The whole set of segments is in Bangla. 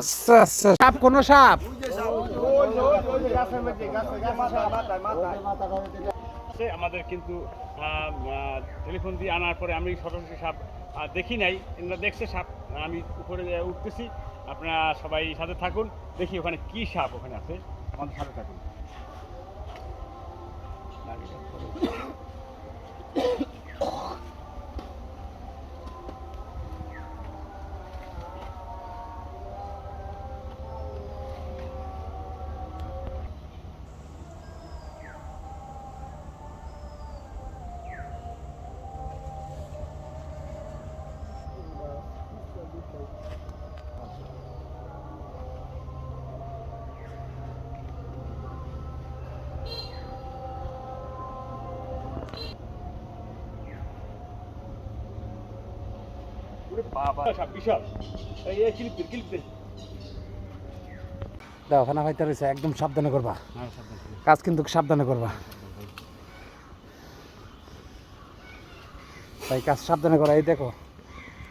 আচ্ছা সাপ কোন সাপ? আমাদের কিন্তু টেলিফোন দিয়ে আনার পরে আমি সরাসরি সাপ দেখি নাই। দেখছে সাপ আমি উপরে উঠতেছি। আপনারা সবাই সাথে থাকুন। দেখি ওখানে কি সাপ ওখানে আছে। আমাদের সাথে থাকুন। দাও খানা খাইতে রয়েছে একদম সাবধানে করবা। হ্যাঁ। কাজ কিন্তু সাবধানে করবা। তাই কাজ সাবধানে করো এই দেখো।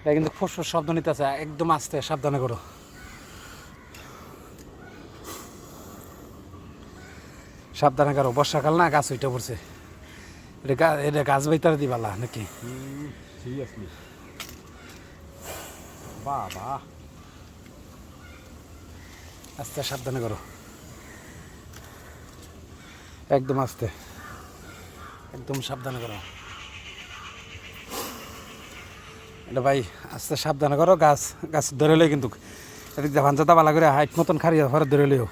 এটা কিন্তু ফুসফুস শব্দ নিতেছে একদম আস্তে সাবধানে করো। সাবধানে করো বর্ষাকাল না গাছ ওইটা পড়ছে। এটা গাছ বাইতারে দিবালা নাকি? সিরিয়াসলি বাবা। আস্তে, সাবধানে করো। একদম আস্তে। একদম সাবধানে করো। এটা ভাই, আস্তে, সাবধানে করো। গাছ গাছ ধরে লই কিন্তু। এদিক দিয়ে ভাঞ্চা দাবালা করে হাইট মতন খারিয়া ঘরে ধরে লইও।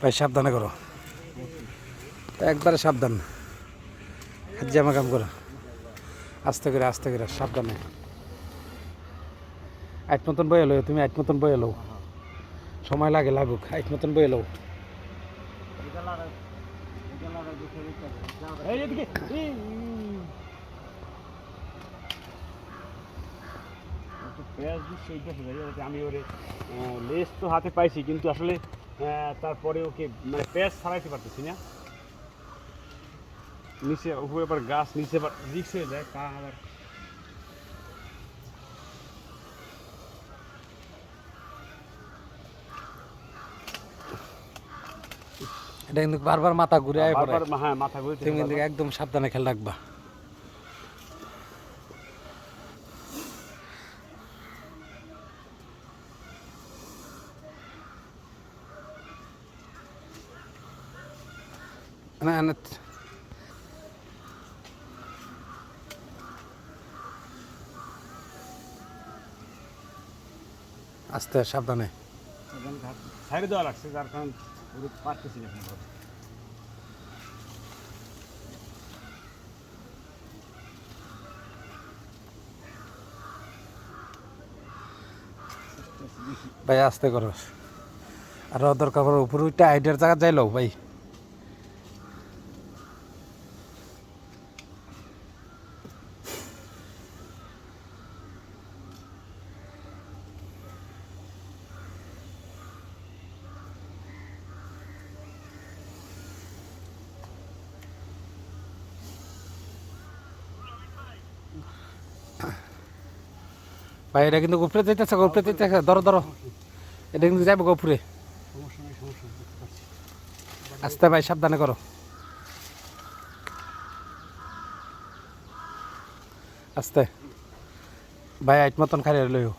ভাই, সাবধানে করো। একবারে সাবধান। জামা কাম করো। আস্তে করে আস্তে করে, সাবধানে। আট মতন বয়ে এলো তুমি আট মতন বয়ে এলো সময় লাগে, লাগুক আট মতন বয়ে এলো আমি ওরে লেজ তো হাতে পাইছি, কিন্তু আসলে তারপরে ওকে মানে পেঁয়াজ ছাড়াইতে পারতেছি না। নিচে উপরে আবার গাছ নিচে আবার রিক্স হয়ে যায় পা আবার এটা কিন্তু বারবার মাথা ঘুরে আয় পড়ে। বারবার হ্যাঁ মাথা ঘুরে তুমি কিন্তু একদম সাবধানে খেয়াল রাখবা। না না আস্তে সাবধানে। সাইডে দেওয়া লাগছে যার কারণ পারতেছি এখন ভাই আস্তে করো। আর দরকার উপরে ওইটা আইডিয়ার জায়গা যাইল ভাই। ভাই, এটা কিন্তু উপরে যাইতেছে উপরে যাইতেছে, ধরো ধরো। এটা কিন্তু বুঝতে পারছি। আস্তে ভাই, সাবধানে করো। আস্তে। ভাই, আইট মতন খাইয়ে লইও।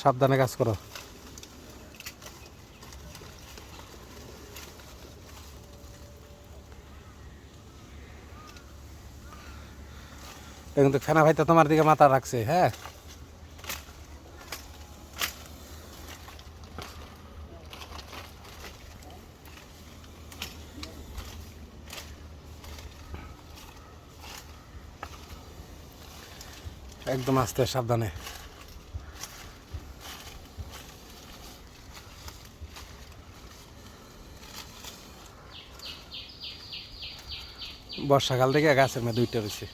সাবধানে কাজ করো। এটা কিন্তু ফেনা ভাই তো তোমার দিকে মাথা রাখছে হ্যাঁ? একদম আস্তে, সাবধানে। বর্ষাকাল থেকে গাছের মেয়ে দুইটা রয়েছে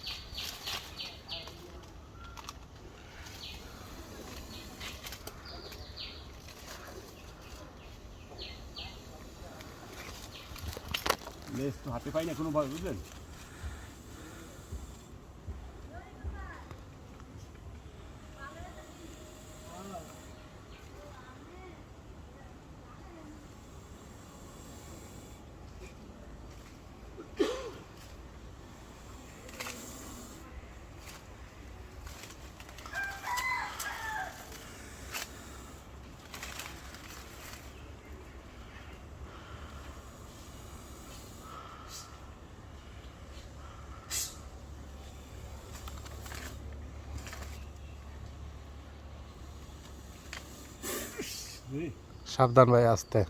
লেজ তো হাতে পাই না কোনোভাবে বুঝলেন এই, সাবধান ভাই আসতে।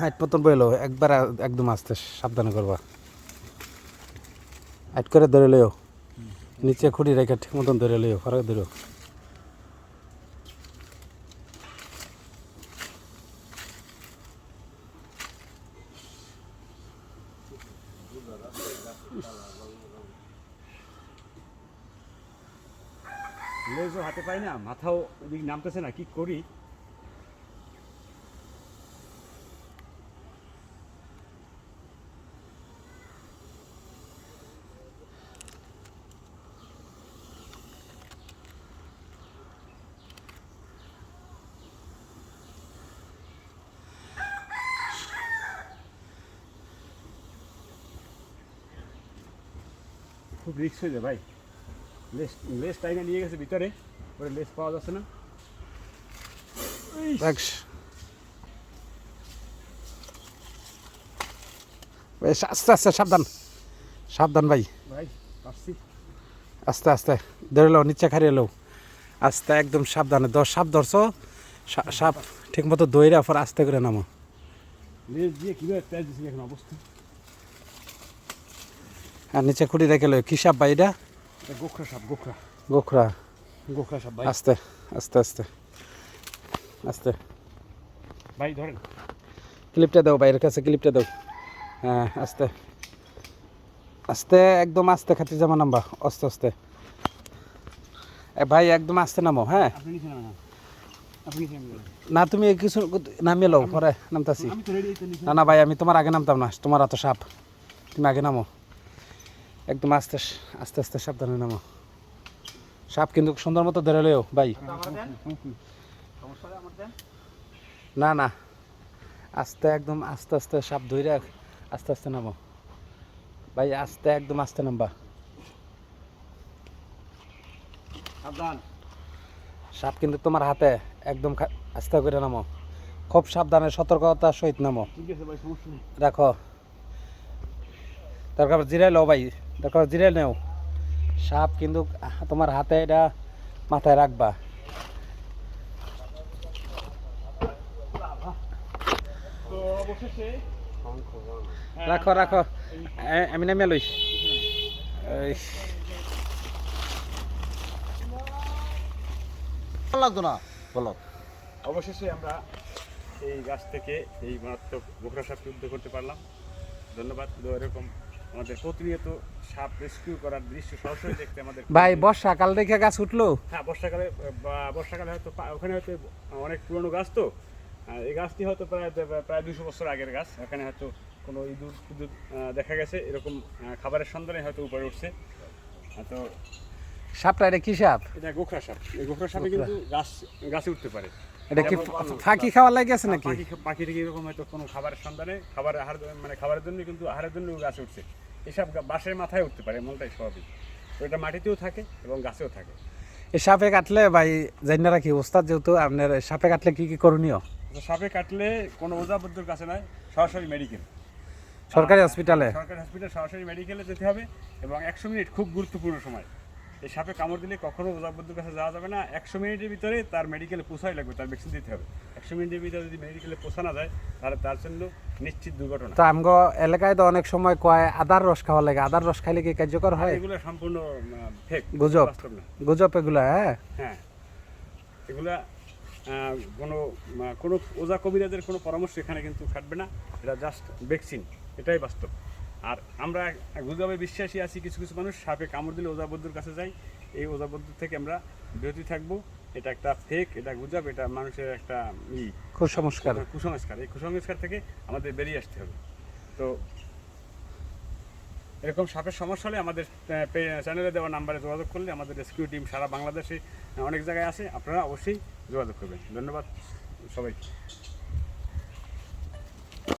হাইট মতন বইলো একবার একদম আসতে সাবধানে করবা। হাইট করে ধরে লইও। নিচে খুঁড়ি রেখে ঠিক মতন ধরে লইও ফরক ধরো। লেজও হাতে পাই না, মাথাও এদিকে নামতেছে না, কি করি? খুব রিস্ক হয়ে যায় ভাই। লেস লেস টাইমে নিয়ে গেছে ভিতরে পরে লেস পাওয়া যাচ্ছে না। বেশ আস্তে আস্তে সাবধান সাবধান ভাই। ভাই আস্তে আস্তে ধরে নিচে খারিয়ে লো আস্তে একদম সাবধানে দশ সাপ ধরছো সাপ ঠিক মতো দইরা পর আস্তে করে নামো। আর নিচে খুঁড়ি রেখে লো কি সাপ ভাই এটা? গোখরা সাপ গোখরা। গোখরা। গোখরা সাপ ভাই। আস্তে আস্তে আস্তে। আস্তে। ভাই ধরেন। ক্লিপটা দাও বাইরের কাছে ক্লিপটা দাও। হ্যাঁ আস্তে। আস্তে একদম আস্তে খাতি জামা নামবা। আস্তে আস্তে। এ ভাই একদম আস্তে নামো হ্যাঁ? না তুমি কিছু নামিয়ে লো পরে নামতাছি। না না ভাই আমি তোমার আগে নামতাম না তোমার এত সাপ। তুমি আগে নামো। একদম আস্তে আস্তে আস্তে সাবধানে নামো। সাপ কিন্তু সুন্দর মতো ধরে লেও ভাই। না না। আস্তে একদম আস্তে আস্তে সাপ ধরে আস্তে আস্তে নামো। ভাই আস্তে একদম আস্তে নামবা। সাপ কিন্তু তোমার হাতে একদম আস্তে করে নামো। খুব সাবধানে সতর্কতার সহিত নামো। রাখো। দরকার জিরাই লো ভাই দরকার জিরাই নেও। সাপ কিন্তু তোমার হাতে এটা মাথায় রাখবা। অবশেষে রাখো। রাখো আমি নামিয়ে লই লাগতো না? বলো। অবশেষে আমরা এই গাছ থেকে এই মারাত্মক গোখরা সাপকে উদ্ধার করতে পারলাম। ধন্যবাদ। এরকম আমাদের প্রতিনিয়ত সাপ রেস্কিউ করার দৃশ্য সরাসরি দেখতে আমাদের ভাই বর্ষাকাল দেখে গাছ উঠল? হ্যাঁ বর্ষাকালে বর্ষাকালে হয়তো ওখানে হয়তো অনেক পুরনো গাছ তো। এই গাছটি হয়তো প্রায় প্রায় দুশো বছর আগের গাছ। এখানে হয়তো কোনো ইঁদুর ইঁদুর দেখা গেছে। এরকম খাবারের সন্ধানে হয়তো উপরে উঠছে। তো সাপটা এটা কি সাপ? এটা গোখরা সাপ। এই গোখরা সাপে কিন্তু গাছ গাছে উঠতে পারে। এটা কি ফাঁকি খাওয়া লাগে গেছে নাকি? পাখি পাখি এরকম হয়তো কোনো খাবারের সন্ধানে খাবারের আহার মানে খাবারের জন্য কিন্তু আহারের জন্য গাছে উঠছে। এসব বাঁশের মাথায় উঠতে পারে এমনটাই স্বাভাবিক। এটা মাটিতেও থাকে এবং গাছেও থাকে। এই সাপে কাটলে ভাই জানি না রাখি ওস্তাদ যেহেতু আপনার সাপে কাটলে কি কি করণীয়? সাপে কাটলে কোনো ওজা বদ্ধর কাছে নয় সরাসরি মেডিকেল। সরকারি হসপিটালে সরকারি হসপিটাল সরাসরি মেডিকেলে যেতে হবে এবং একশো মিনিট খুব গুরুত্বপূর্ণ সময়। এই সাপে কামড় দিলে কখনো ওজাবদ্ধর কাছে যাওয়া যাবে না। একশো মিনিটের ভিতরে তার মেডিকেলে পোষাই লাগবে তার ভ্যাকসিন দিতে হবে। একশো মিনিটের ভিতরে যদি মেডিকেলে পোষা না যায় তাহলে তার জন্য নিশ্চিত দুর্ঘটনা। তো আমগো এলাকায় তো অনেক সময় কয় আদার রস খাওয়া লাগে। আদার রস খাইলে কি কার্যকর হয়? এগুলো সম্পূর্ণ ফেক গুজব। বাস্তব না। গুজব এগুলা হ্যাঁ? হ্যাঁ। এগুলা কোনো কোনো ওজা কবিরাজের কোনো পরামর্শ এখানে কিন্তু খাটবে না। এটা জাস্ট ভ্যাকসিন এটাই বাস্তব। আর আমরা গুজবে বিশ্বাসী আছি কিছু কিছু মানুষ সাপে কামড় দিলে ওজা বদ্ধুর কাছে যাই। এই ওজা বদ্ধুর থেকে আমরা বিরতি থাকব। এটা একটা ফেক এটা গুজব এটা মানুষের একটা ই। কুসংস্কার। কুসংস্কার। এই কুসংস্কার থেকে আমাদের বেরিয়ে আসতে হবে। তো এরকম সাপের সমস্যা হলে আমাদের চ্যানেলে দেওয়া নাম্বারে যোগাযোগ করলে আমাদের রেস্কিউ টিম সারা বাংলাদেশে অনেক জায়গায় আছে। আপনারা অবশ্যই যোগাযোগ করবেন। ধন্যবাদ সবাই